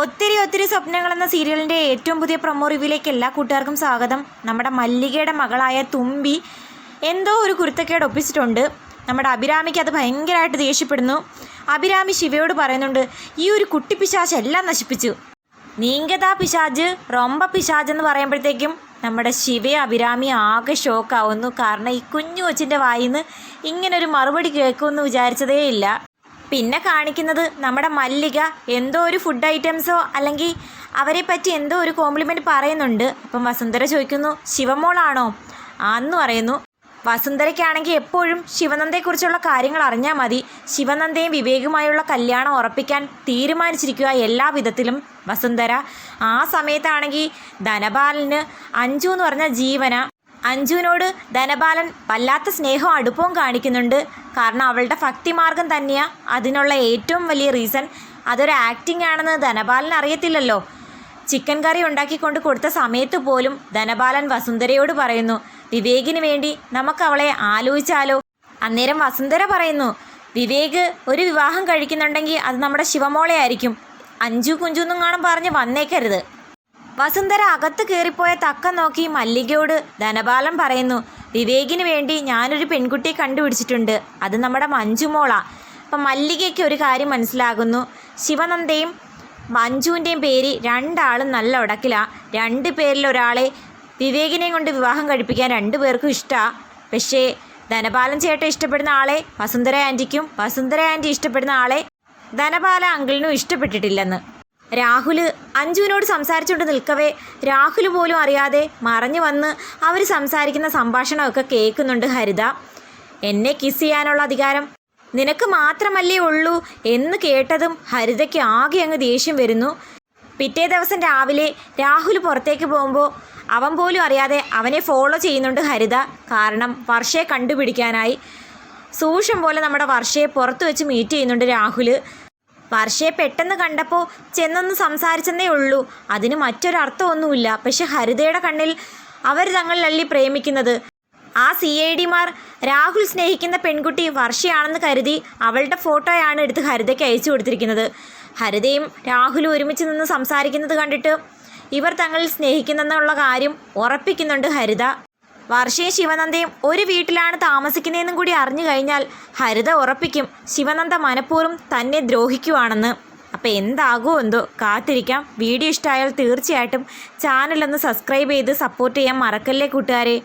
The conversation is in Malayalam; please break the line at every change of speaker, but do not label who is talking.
ഒത്തിരി ഒത്തിരി സ്വപ്നങ്ങൾ എന്ന സീരിയലിന്റെ ഏറ്റവും പുതിയ പ്രൊമോ റിവ്യൂലേക്ക് എല്ലാ കൂട്ടുകാർക്കും സ്വാഗതം. നമ്മുടെ മല്ലികയുടെ മകളായ തുമ്പി എന്തോ ഒരു കുരുത്തക്കേട് ഒപ്പിച്ചിട്ടുണ്ട്. നമ്മുടെ അഭിരാമിക്ക് അത് ഭയങ്കരമായിട്ട് ദേഷ്യപ്പെടുന്നു. അഭിരാമി ശിവയോട് പറയുന്നുണ്ട് ഈ ഒരു കുട്ടി പിശാച് എല്ലാം നശിപ്പിച്ചു. നീങ്കതാ പിശാജ് റൊമ്പ പിശാജ് എന്ന് പറയുമ്പോഴത്തേക്കും നമ്മുടെ ശിവ അഭിരാമി ആകെ ഷോക്കാവുന്നു കാരണം ഈ കുഞ്ഞു കൊച്ചിന്റെ വായിന്ന് ഇങ്ങനൊരു മറുപടി കേൾക്കുമെന്ന് വിചാരിച്ചതേ ഇല്ല പിന്നെ കാണിക്കുന്നത് നമ്മുടെ മല്ലിക എന്തോ ഒരു ഫുഡ് ഐറ്റംസോ അല്ലെങ്കിൽ അവരെ പറ്റി എന്തോ ഒരു കോംപ്ലിമെന്റ് പറയുന്നുണ്ട്. അപ്പം വസുന്ധര ചോദിക്കുന്നു ശിവമോളാണോ? ആന്ന് പറയുന്നു വസുന്ധരയ്ക്കാണെങ്കിൽ എപ്പോഴും ശിവനന്ദയെക്കുറിച്ചുള്ള കാര്യങ്ങൾ അറിഞ്ഞാൽ മതി. ശിവനന്ദയും വിവേകുമായുള്ള കല്യാണം ഉറപ്പിക്കാൻ തീരുമാനിച്ചിരിക്കുക എല്ലാ വിധത്തിലും വസുന്ധര. ആ സമയത്താണെങ്കിൽ ധനപാലിന് അഞ്ചു എന്ന് പറഞ്ഞ ജീവന. അഞ്ജുവിനോട് ധനപാലൻ വല്ലാത്ത സ്നേഹവും അടുപ്പവും കാണിക്കുന്നുണ്ട്. കാരണം അവളുടെ ഭക്തിമാർഗം തന്നെയാണ് അതിനുള്ള ഏറ്റവും വലിയ റീസൺ അതൊരു ആക്ടിംഗ് ആണെന്ന് ധനപാലൻ അറിയത്തില്ലല്ലോ. ചിക്കൻ കറി ഉണ്ടാക്കിക്കൊണ്ട് കൊടുത്ത സമയത്ത് പോലും ധനപാലൻ വസുന്ധരയോട് പറയുന്നു വിവേകിന് വേണ്ടി നമുക്ക് അവളെ ആലോചിച്ചാലോ? അന്നേരം വസുന്ധര പറയുന്നു വിവേക് ഒരു വിവാഹം കഴിക്കുന്നുണ്ടെങ്കിൽ അത് നമ്മുടെ ശിവമോളെ ആയിരിക്കും അഞ്ചു കുഞ്ചുന്നും കാണും പറഞ്ഞ് വന്നേക്കരുത്. വസുന്ധര അകത്ത് കയറിപ്പോയ തക്ക നോക്കി മല്ലികയോട് ധനപാലം പറയുന്നു വിവേകിന് വേണ്ടി ഞാനൊരു പെൺകുട്ടിയെ കണ്ടുപിടിച്ചിട്ടുണ്ട്. അത് നമ്മുടെ മഞ്ജുമോള അപ്പം മല്ലികയ്ക്ക് ഒരു കാര്യം മനസ്സിലാകുന്നു. ശിവനന്ദയും മഞ്ജുവിന്റെയും പേര് രണ്ടാളും നല്ല ഉടക്കിലാണ് രണ്ട് പേരിൽ ഒരാളെ വിവേകിനെയും കൊണ്ട് വിവാഹം കഴിപ്പിക്കാൻ രണ്ടു പേർക്കും ഇഷ്ടമാണ് പക്ഷേ ധനപാലൻ ചേട്ടൻ ഇഷ്ടപ്പെടുന്ന ആളെ വസുന്ധര ആന്റിക്കും വസുന്ധര ആന്റി ഇഷ്ടപ്പെടുന്ന ആളെ ധനപാല അങ്കിളിനും ഇഷ്ടപ്പെട്ടിട്ടില്ലെന്ന്. രാഹുൽ അഞ്ജുവിനോട് സംസാരിച്ചുകൊണ്ട് നിൽക്കവേ രാഹുൽ പോലും അറിയാതെ മറഞ്ഞു വന്ന് അവർ സംസാരിക്കുന്ന സംഭാഷണമൊക്കെ കേൾക്കുന്നുണ്ട് ഹരിത. എന്നെ കിസ് ചെയ്യാനുള്ള അധികാരം നിനക്ക് മാത്രമല്ലേ ഉള്ളൂ എന്ന് കേട്ടതും ഹരിതയ്ക്ക് ആകെ അങ്ങ് ദേഷ്യം വരുന്നു. പിറ്റേ ദിവസം രാവിലെ രാഹുൽ പുറത്തേക്ക് പോകുമ്പോൾ അവൻ പോലും അറിയാതെ അവനെ ഫോളോ ചെയ്യുന്നുണ്ട് ഹരിത. കാരണം വർഷയെ കണ്ടുപിടിക്കാനായി. സൂക്ഷം പോലെ നമ്മുടെ വർഷയെ പുറത്ത് വെച്ച് മീറ്റ് ചെയ്യുന്നുണ്ട് രാഹുൽ വർഷയെ പെട്ടെന്ന് കണ്ടപ്പോൾ ചെന്നൊന്ന് സംസാരിച്ചെന്നേ ഉള്ളൂ. അതിന് മറ്റൊരർത്ഥമൊന്നുമില്ല പക്ഷെ ഹരിതയുടെ കണ്ണിൽ അവർ തങ്ങളിലല്ലി പ്രേമിക്കുന്നത്. ആ സി ഐ ഡിമാർ രാഹുൽ സ്നേഹിക്കുന്ന പെൺകുട്ടി വർഷയാണെന്ന് കരുതി അവളുടെ ഫോട്ടോയാണ് എടുത്ത് ഹരിതയ്ക്ക് അയച്ചു കൊടുത്തിരിക്കുന്നത്. ഹരിതയും രാഹുലും ഒരുമിച്ച് നിന്ന് സംസാരിക്കുന്നത് കണ്ടിട്ട് ഇവർ തങ്ങളിൽ സ്നേഹിക്കുന്നെന്നുള്ള കാര്യം ഉറപ്പിക്കുന്നുണ്ട് ഹരിത. വർഷയും ശിവനന്ദയും ഒരു വീട്ടിലാണ് താമസിക്കുന്നതെന്നും കൂടി അറിഞ്ഞു കഴിഞ്ഞാൽ ഹരിത ഉറപ്പിക്കും. ശിവനന്ദ മനഃപൂർവം തന്നെ ദ്രോഹിക്കുവാണെന്ന്. അപ്പോൾ എന്താകുമോ എന്തോ കാത്തിരിക്കാം. വീഡിയോ ഇഷ്ടമായാൽ തീർച്ചയായിട്ടും ചാനലൊന്ന് സബ്സ്ക്രൈബ് ചെയ്ത് സപ്പോർട്ട് ചെയ്യാൻ മറക്കല്ലേ കൂട്ടുകാരെ.